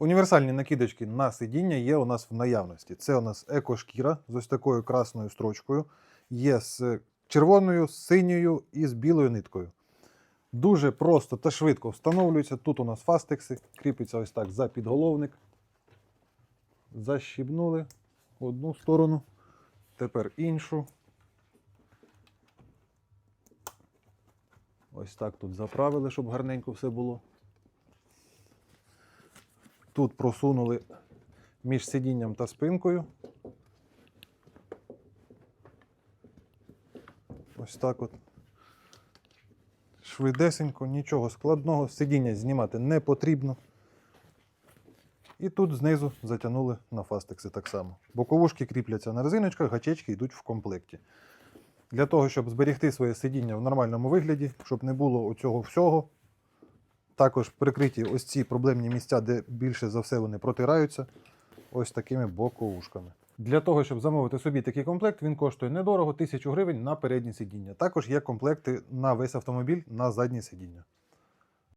Універсальні накидочки на сидіння є у нас в наявності. Це у нас екошкіра з ось такою красною строчкою, є з червоною, з синьою і з білою ниткою. Дуже просто та швидко встановлюється. Тут у нас фастекси, кріпиться ось так за підголовник. Защібнули одну сторону, тепер іншу. Ось так тут заправили, щоб гарненько все було. Тут просунули між сидінням та спинкою. Ось так от. Швидесенько, нічого складного. Сидіння знімати не потрібно. І тут знизу затягнули на фастекси так само. Боковушки кріпляться на резиночках, гачечки йдуть в комплекті. Для того, щоб зберегти своє сидіння в нормальному вигляді, щоб не було оцього всього. Також прикриті ось ці проблемні місця, де більше за все вони протираються, ось такими боковушками. Для того, щоб замовити собі такий комплект, він коштує недорого 1000 гривень на переднє сидіння. Також є комплекти на весь автомобіль на заднє сидіння.